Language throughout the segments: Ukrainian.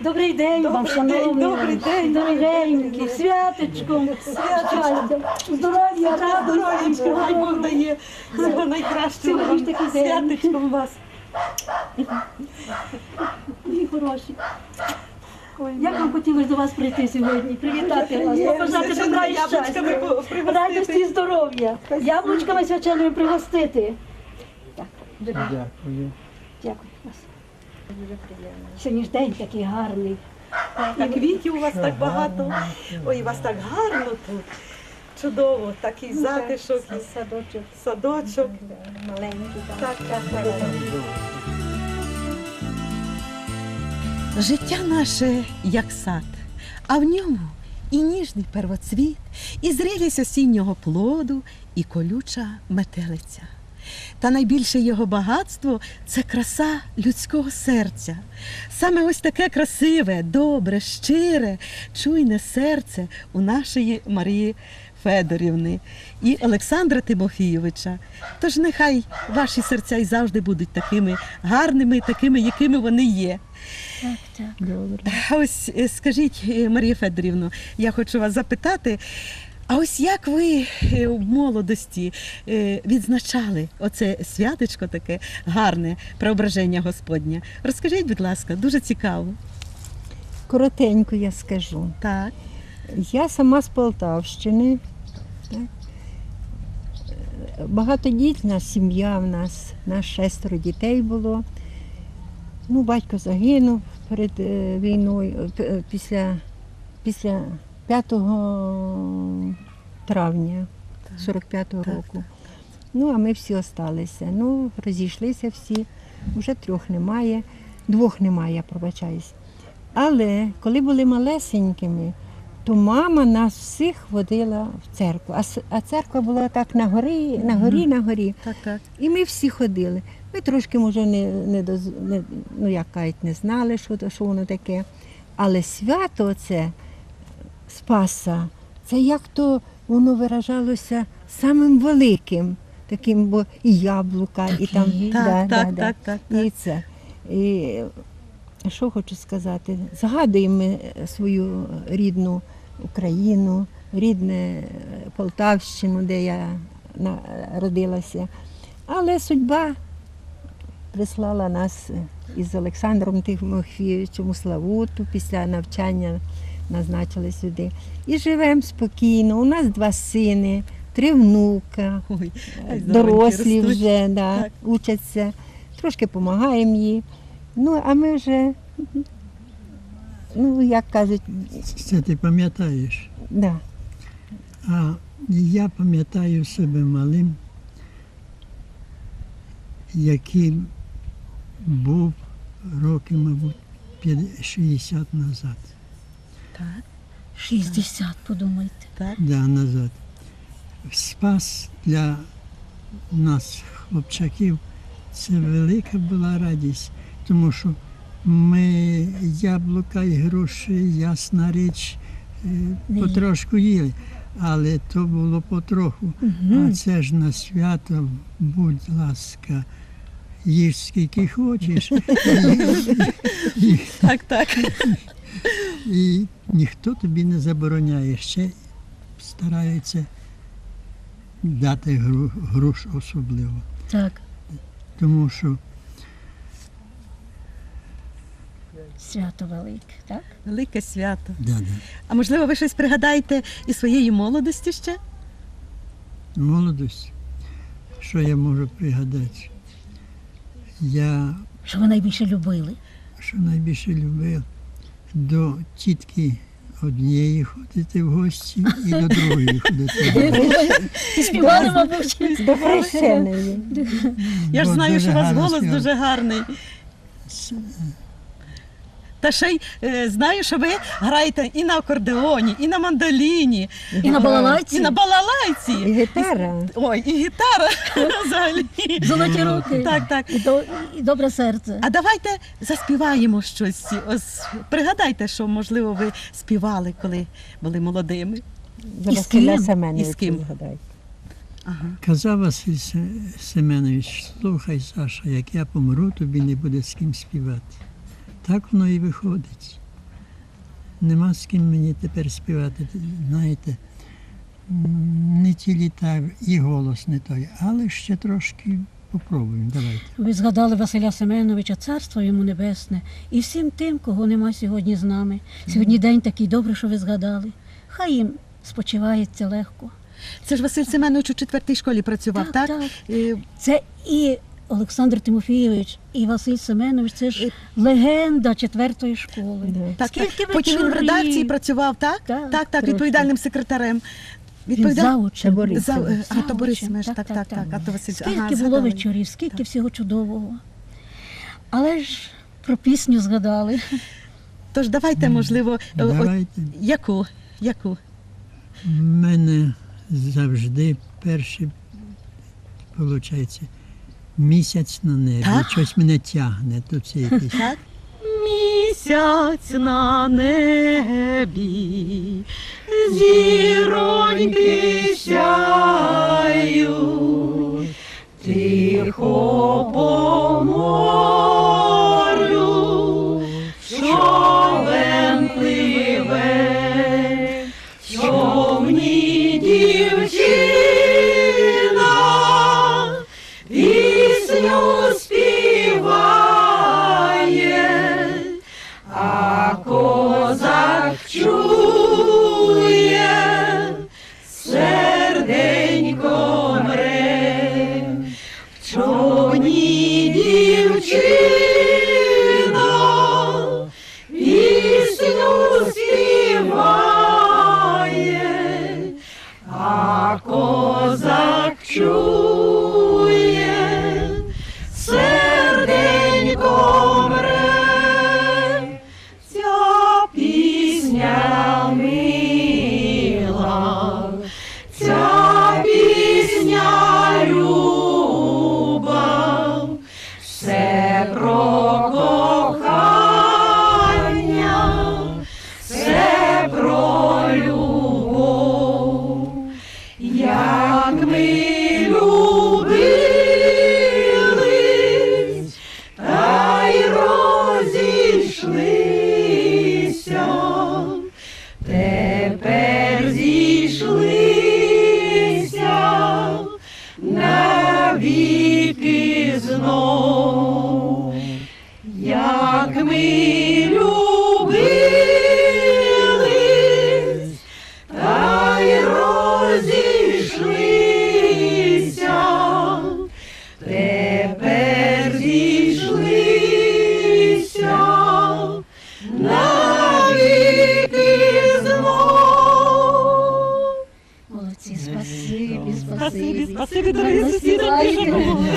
Добрий день вам, шановні. добрий день, дорогенькі, святочком. Святочком. Здоров'я, Здоров'ячко, хай Бог дає всього найкращого Цілий вам. Святочком вас. Мої хороші. Як вам хотілося до вас прийти сьогодні, привітати вас, побажати добра і яблучками щастя, радості і здоров'я, яблучками свяченими пригостити. Дякую. дякую вас. Сьогодні ж день такий гарний. І квітів у вас так багато. Ой, у вас так гарно тут. Чудово, такий затишок, і Садочок садочок. маленький. Так, так, так. Життя наше як сад, а в ньому і ніжний первоцвіт, і зрілість осіннього плоду, і колюча метелиця. Та найбільше його багатство це краса людського серця. Саме ось таке красиве, добре, щире, чуйне серце у нашої Марії Федорівни і Олександра Тимофійовича. Тож нехай ваші серця і завжди будуть такими гарними, такими, якими вони є. А ось е, скажіть, е, Марія Федорівно, я хочу вас запитати. А ось як ви е, в молодості е, відзначали оце святочко таке гарне преображення Господнє? Розкажіть, будь ласка, дуже цікаво. Коротенько я скажу. Так, Я сама з Полтавщини. так. Е, Багатодітна сім'я в нас, нас шестеро дітей було. Ну, батько загинув перед е, війною, е, після, після 5 травня 45-го Так, року. Ну, а ми всі осталися. Ну, розійшлися всі, вже трьох немає, двох немає, я пробачаюсь. Але коли були малесенькими, то мама нас всіх водила в церкву. А, а церква була так на горі, на горі, на горі. так, так. І ми всі ходили. Ми трошки, може, не, не, доз, не, ну, як кажуть, не знали, що, що воно таке. Але свято це Спаса, це як то воно виражалося самим великим, таким, бо і яблука, і там. Так, да, так, да, да. так, так, І це. І що хочу сказати? Згадуємо ми свою рідну Україну, рідне е, Полтавщину, де я народилася. Але судьба прислала нас із Олександром Тимофійовичем у Славуту після навчання назначили сюди. І живемо спокійно. У нас два сини, три внука Ой, дорослі вже да, Так. учаться, трошки допомагаємо їй. Ну, а ми вже, ну, як кажуть, Це ти пам'ятаєш? да, А я пам'ятаю себе малим, яким був років, мабуть, 50 60 назад. Так, 60, подумайте. так. Да, назад. Спас для нас, хлопчаків, це велика була радість, тому що ми яблука і груші, ясна річ, е, потрошку їли, але то було потроху. А це ж на свято, будь ласка, їж скільки хочеш. Так, так. І ніхто тобі не забороняє. Ще стараються дати гру, груш особливо. Так, Тому що свято велике, так? Велике свято. да, да, А можливо, ви щось пригадаєте із своєї молодості ще? молодость, що я можу пригадати? Я Що ви найбільше любили? що найбільше любив до тітки однієї ходити в гості і до другої ходити. в гості. Співали, мабуть. до хрещеної. Я ж Бо знаю, дуже що у вас гарно голос дуже гарний. Та ще й е, знаю, що ви граєте і на акордеоні, і на мандоліні, І на балалайці. і на балалайці. І гітара. Ой, і гітара взагалі. Золоті руки. Так, так. І, до, і добре серце. А давайте заспіваємо щось. Ось пригадайте, що можливо ви співали, коли були молодими. За І з Василя ким? І з ким? згадайте. Ага. Казав Василь Се- Семенович, слухай, Саша, як я помру, тобі не буде з ким співати. Так воно і виходить. Нема з ким мені тепер співати. Знаєте, не ті літа і голос не той, але ще трошки попробуємо. Давайте. Ви згадали Василя Семеновича, царство йому небесне, і всім тим, кого нема сьогодні з нами. Сьогодні день такий добре, що ви згадали. Хай їм спочивається легко. Це ж Василь Семенович у четвертій школі працював, так? Так, так. Е, Це і Олександр Тимофійович, і Василь Семенович це ж легенда четвертої школи. Так, Скільки так. Потім він в редакції працював, так? Так, так, так відповідальним секретарем. Відповідав? За, е, а, то Борис Семенович, так, Так, так, так, так. так. А то Василь Скільки ага, було згадали. вечорів, скільки Так. всього чудового. Але ж про пісню згадали. Тож давайте, можливо, е, от Давайте. яку? Яку? У мене завжди перший, виходить, місяць на небі. Так? Щось мене тягне до цієї пісні. Так? Місяць на небі, зіроньки сяють, тихо по морю,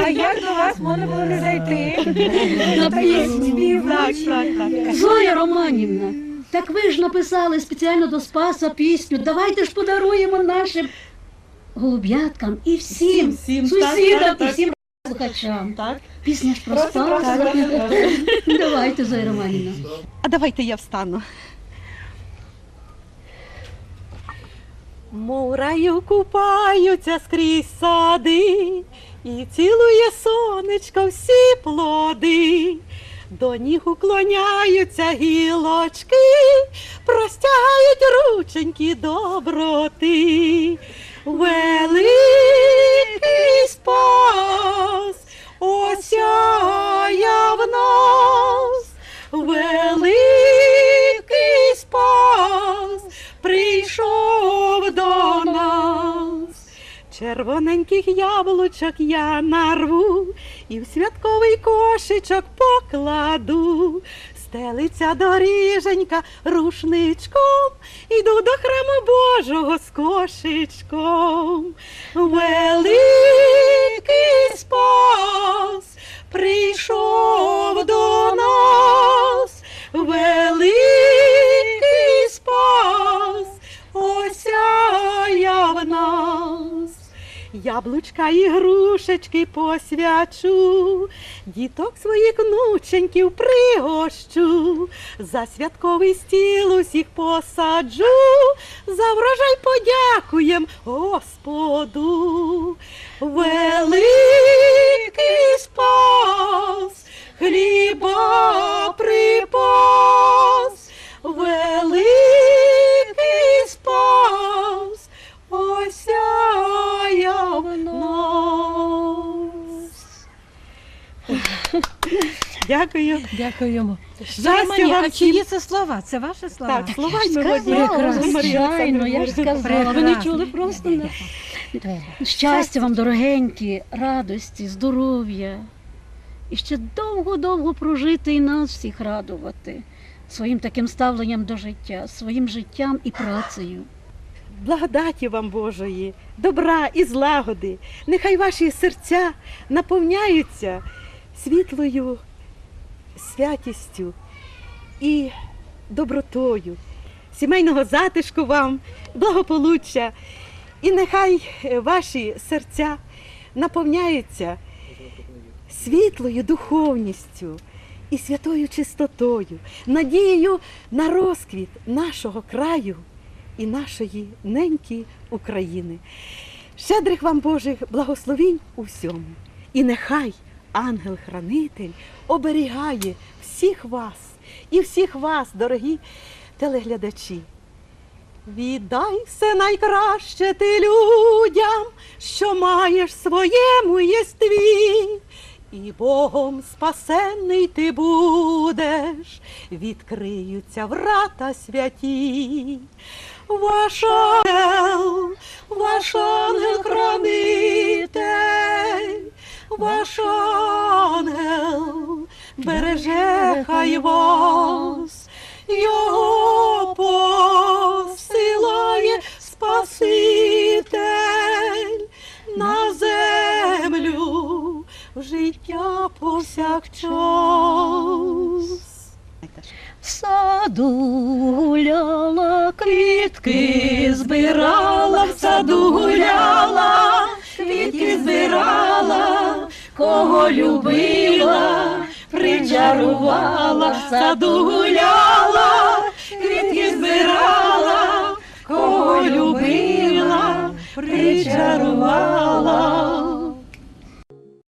А як до вас можна було не зайти? На пісню. Зоя Романівна, так ви ж написали спеціально до Спаса пісню. Давайте ж подаруємо нашим голуб'яткам і всім, Всім, всім, сусідам так, і всім слухачам. Так. Пісня ж про Спаса. Давайте, Зоя Романівна. А давайте я встану. Мов раю купаються скрізь сади, і цілує сонечко всі плоди. До ніг уклоняються гілочки, простягають рученьки доброти. Великий спас осяяв нас, Червоненьких яблучок я нарву і в святковий кошечок покладу. Стелиться доріженька рушничком, іду до храму Божого з кошечком. Великий І грушечки посвячу, діток своїх внученьків пригощу, за святковий стіл усіх посаджу, за врожай подякуєм Господу. Великий спас хліба припас, великий спас, Дякую. Дякуємо. Щастя вам а всім. чиї це слова? Це ваші слова? Так, слова й мелодії. звичайно, я ж сказала. Ви не Прекрасно. чули просто. не? Щастя вам, дорогенькі, радості, здоров'я. І ще довго-довго прожити і нас всіх радувати своїм таким ставленням до життя, своїм життям і працею. Благодаті вам Божої, добра і злагоди. Нехай ваші серця наповняються світлою святістю і добротою, сімейного затишку вам, благополуччя. І нехай е, ваші серця наповняються світлою духовністю і святою чистотою, надією на розквіт нашого краю і нашої неньки України. Щедрих вам Божих благословінь у всьому. І нехай ангел-хранитель оберігає всіх вас і всіх вас, дорогі телеглядачі. Віддай все найкраще ти людям, що маєш своєму єстві, і Богом спасенний ти будеш, відкриються врата святі. Ваш ангел, ваш ангел хранитель, ваш ангел береже хай вас, його посилає Спаситель на землю в життя повсякчас. В саду гуляла, квітки збирала, в саду гуляла, квітки збирала, кого любила, чарувала, в саду гуляла, квітки збирала, кого любила, причарувала.